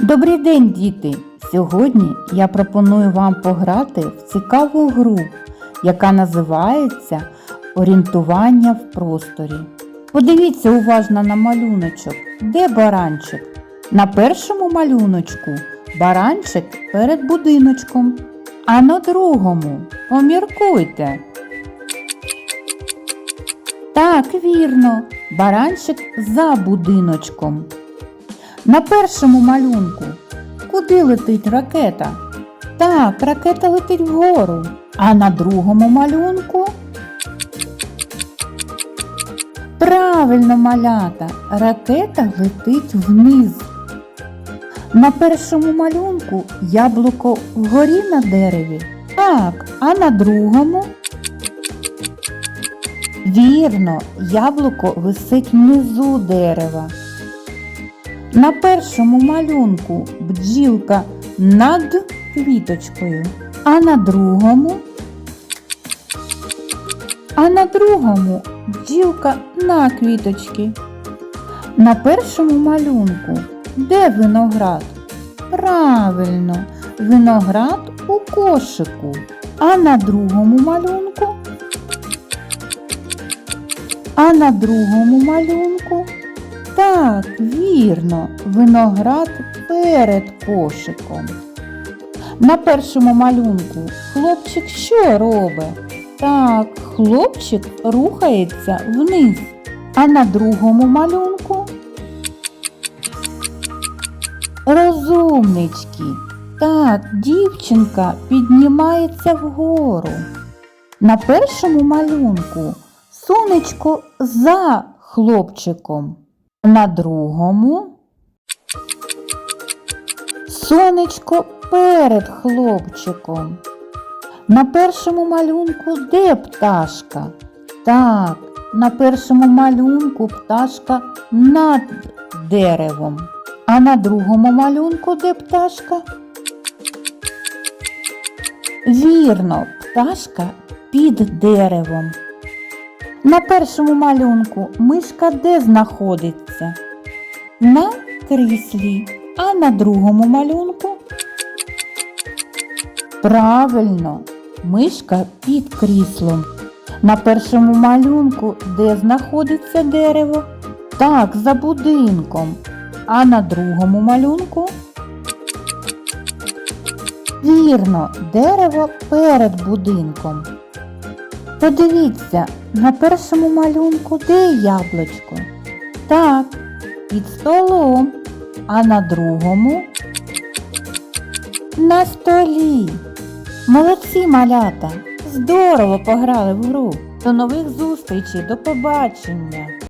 Добрий день, діти! Сьогодні я пропоную вам пограти в цікаву гру, яка називається Орієнтування в просторі. Подивіться уважно на малюночок. Де баранчик? На першому малюночку баранчик перед будиночком, а на другому поміркуйте. Так, вірно, баранчик за будиночком. На першому малюнку куди летить ракета? Так, ракета летить вгору. А на другому малюнку? Правильно, малята, ракета летить вниз. На першому малюнку яблуко вгорі на дереві. Так, а на другому? Вірно, яблуко висить внизу дерева. На першому малюнку бджілка над квіточкою, а на другому, а на другому бджілка на квіточці. На першому малюнку де виноград? Правильно, виноград у кошику. А на другому малюнку? А на другому малюнку? Так, вірно, виноград перед кошиком. На першому малюнку хлопчик що робить? Так, хлопчик рухається вниз. А на другому малюнку? Розумнички. Так, дівчинка піднімається вгору. На першому малюнку сонечко за хлопчиком. На другому сонечко перед хлопчиком. На першому малюнку де пташка? Так, на першому малюнку пташка над деревом. А на другому малюнку де пташка? Вірно, пташка під деревом. На першому малюнку мишка де знаходиться? На кріслі. А на другому малюнку? Правильно, мишка під кріслом. На першому малюнку де знаходиться дерево? Так, за будинком. А на другому малюнку? Вірно, дерево перед будинком. Подивіться, на першому малюнку де яблучко? Так, під столом. А на другому? На столі. Молодці малята! Здорово пограли в гру. До нових зустрічей, до побачення!